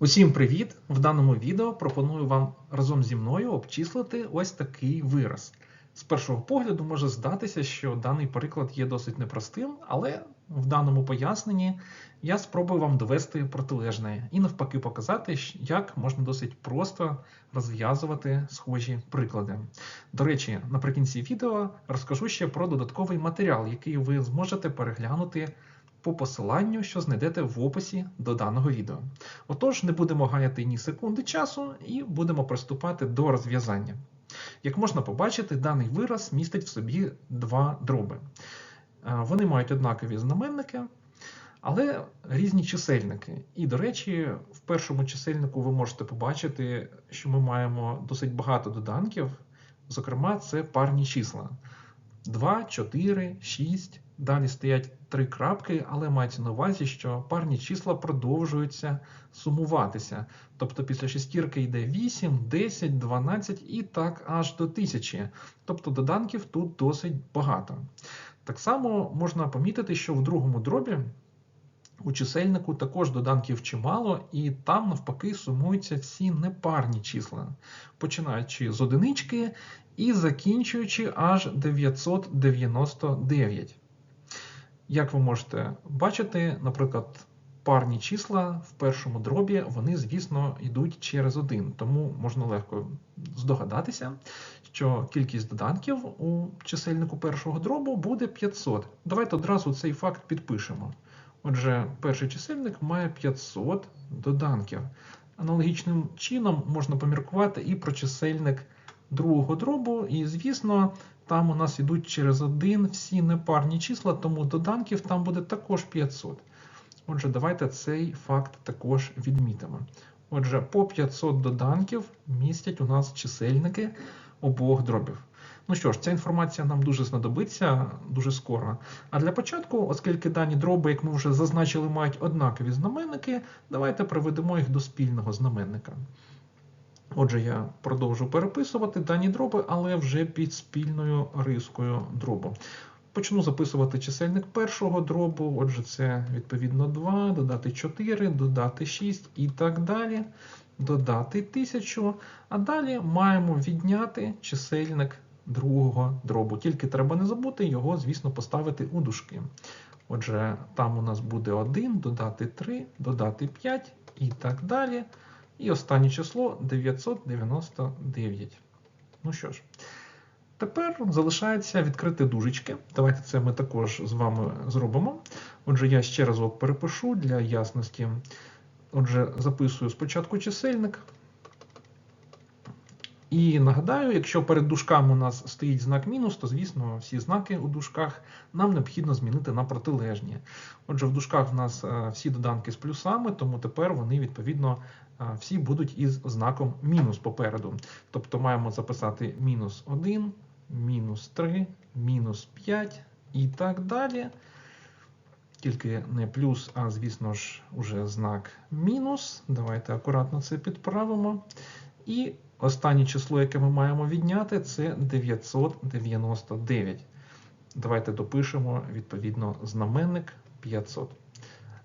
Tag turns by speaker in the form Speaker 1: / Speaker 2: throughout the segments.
Speaker 1: Усім привіт! В даному відео пропоную вам разом зі мною обчислити ось такий вираз. З першого погляду може здатися, що даний приклад є досить непростим, але в даному поясненні я спробую вам довести протилежне і навпаки показати, як можна досить просто розв'язувати схожі приклади. До речі, наприкінці відео розкажу ще про додатковий матеріал, який ви зможете переглянути по посиланню, що знайдете в описі до даного відео. Отож, не будемо гаяти ні секунди часу і будемо приступати до розв'язання. Як можна побачити, даний вираз містить в собі два дроби. Е, Вони мають однакові знаменники, але різні чисельники. І, до речі, в першому чисельнику ви можете побачити, що ми маємо досить багато доданків. Зокрема, це парні числа. 2, 4, 6. Далі стоять три крапки, але мається на увазі, що парні числа продовжуються сумуватися. Тобто після шестірки йде 8, 10, 12 і так аж до 1000. Тобто доданків тут досить багато. Так само можна помітити, що в другому дробі у чисельнику також доданків чимало, і там навпаки сумуються всі непарні числа, починаючи з одинички і закінчуючи аж 999. Як ви можете бачити, наприклад, парні числа в першому дробі, вони, звісно, йдуть через один, тому можна легко здогадатися, що кількість доданків у чисельнику першого дробу буде 500. Давайте одразу цей факт підпишемо. Отже, перший чисельник має 500 доданків. Аналогічним чином можна поміркувати і про чисельник другого дробу, і, звісно, там у нас йдуть через один всі непарні числа, тому доданків там буде також 500. Отже, давайте цей факт також відмітимо. Отже, по 500 доданків містять у нас чисельники обох дробів. Ну що ж, ця інформація нам дуже знадобиться дуже скоро. А для початку, оскільки дані дроби, як ми вже зазначили, мають однакові знаменники, давайте приведемо їх до спільного знаменника. Отже, я продовжу переписувати дані дроби, але вже під спільною рискою дробу. Почну записувати чисельник першого дробу, отже, це відповідно 2, додати 4, додати 6 і так далі, додати 1000. А далі маємо відняти чисельник другого дробу. Тільки треба не забути його, звісно, поставити у дужки. Отже, там у нас буде 1, додати 3, додати 5 і так далі. І останнє число 999. Ну що ж, тепер залишається відкрити дужечки. Давайте це ми також з вами зробимо. Отже, я ще разок перепишу для ясності. Отже, записую спочатку чисельник. І нагадаю, якщо перед дужками у нас стоїть знак мінус, то, звісно, всі знаки у дужках нам необхідно змінити на протилежні. Отже, в дужках в нас е, всі доданки з плюсами, тому тепер вони, відповідно, е, всі будуть із знаком мінус попереду. Тобто маємо записати мінус 1, мінус 3, мінус 5 і так далі. Тільки не плюс, а, звісно ж, уже знак мінус. Давайте акуратно це підправимо. І останнє число, яке ми маємо відняти, це 999. Давайте допишемо відповідно знаменник 500.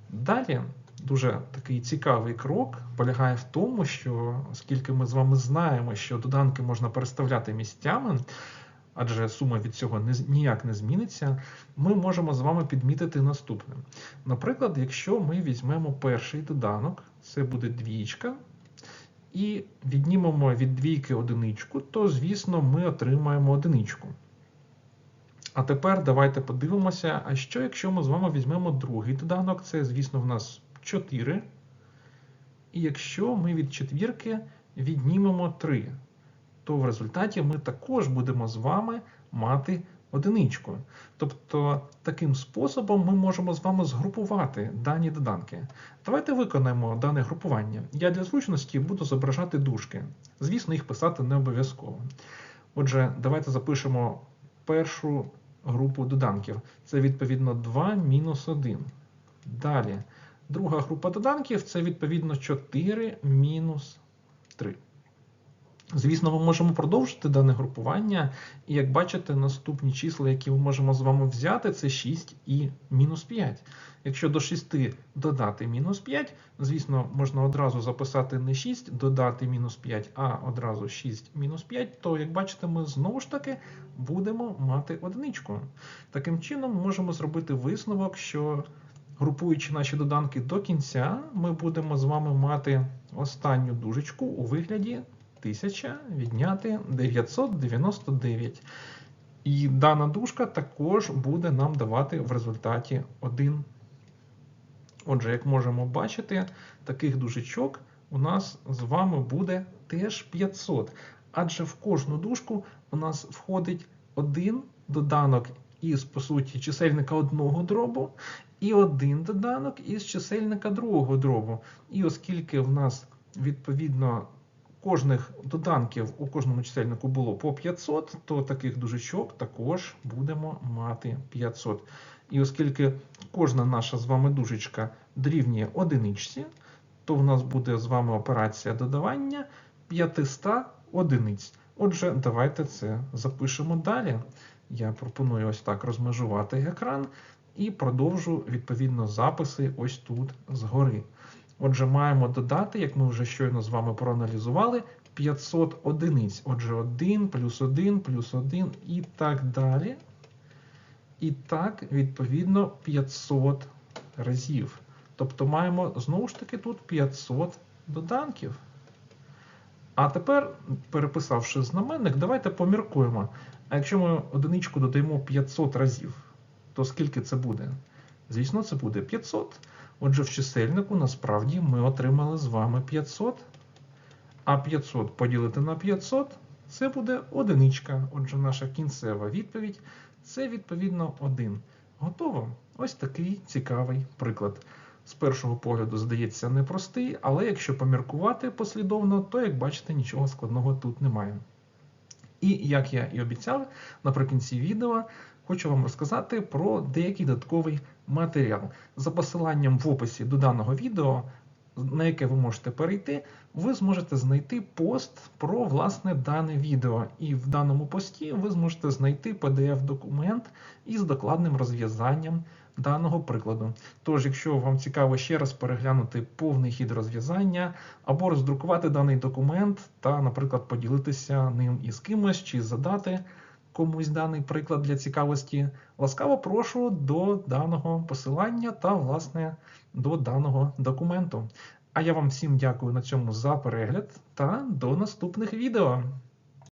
Speaker 1: Далі дуже такий цікавий крок полягає в тому, що оскільки ми з вами знаємо, що доданки можна переставляти місцями, адже сума від цього ніяк не зміниться, ми можемо з вами підмітити наступне. Наприклад, якщо ми візьмемо перший доданок, це буде двічка, і віднімемо від двійки одиничку, то, звісно, ми отримаємо одиничку. А тепер давайте подивимося, а що якщо ми з вами візьмемо другий доданок, це, звісно, в нас 4. І якщо ми від четвірки віднімемо 3, то в результаті ми також будемо з вами мати одиничку. Тобто, таким способом ми можемо з вами згрупувати дані доданки. Давайте виконаємо дане групування. Я для зручності буду зображати дужки. Звісно, їх писати не обов'язково. Отже, давайте запишемо першу групу доданків. Це відповідно 2 мінус 1. Далі. Друга група доданків це відповідно 4 мінус 3. Звісно, ми можемо продовжити дане групування, і як бачите, наступні числа, які ми можемо з вами взяти, це 6 і мінус 5. Якщо до 6 додати мінус 5, звісно, можна одразу записати не 6, додати мінус 5, а одразу 6 мінус 5, то, як бачите, ми знову ж таки будемо мати одиничку. Таким чином, можемо зробити висновок, що групуючи наші доданки до кінця, ми будемо з вами мати останню дужечку у вигляді 1000 відняти 999. І дана дужка також буде нам давати в результаті 1. Отже, як можемо бачити, таких дужечок у нас з вами буде теж 500. Адже в кожну дужку у нас входить один доданок із, по суті, чисельника одного дробу, і один доданок із чисельника другого дробу. І оскільки в нас відповідно кожних доданків у кожному чисельнику було по 500, то таких дужечок також будемо мати 500. І оскільки кожна наша з вами дужечка дорівнює одиничці, то в нас буде з вами операція додавання 500 одиниць. Отже, давайте це запишемо далі. Я пропоную ось так розмежувати екран і продовжу відповідно записи ось тут згори. Отже, маємо додати, як ми вже щойно з вами проаналізували, 500 одиниць. Отже, 1 плюс 1 плюс 1 і так далі. І так, відповідно, 500 разів. Тобто маємо знову ж таки тут 500 доданків. А тепер, переписавши знаменник, давайте поміркуємо. А якщо ми одиничку додаємо 500 разів, то скільки це буде? Звісно, це буде 500. Отже, в чисельнику насправді ми отримали з вами 500. А 500 поділити на 500 це буде одиничка. Отже, наша кінцева відповідь це відповідно 1. Готово. Ось такий цікавий приклад. З першого погляду здається непростий, але якщо поміркувати послідовно, то, як бачите, нічого складного тут немає. І як я і обіцяв, наприкінці відео хочу вам розказати про деякий додатковий матеріал. За посиланням в описі до даного відео, на яке ви можете перейти, ви зможете знайти пост про власне дане відео. І в даному пості ви зможете знайти PDF-документ із докладним розв'язанням даного прикладу. Тож, якщо вам цікаво ще раз переглянути повний хід розв'язання, або роздрукувати даний документ та, наприклад, поділитися ним із кимось чи задати комусь даний приклад для цікавості, ласкаво прошу до даного посилання та, власне, до даного документу. А я вам всім дякую на цьому за перегляд та до наступних відео.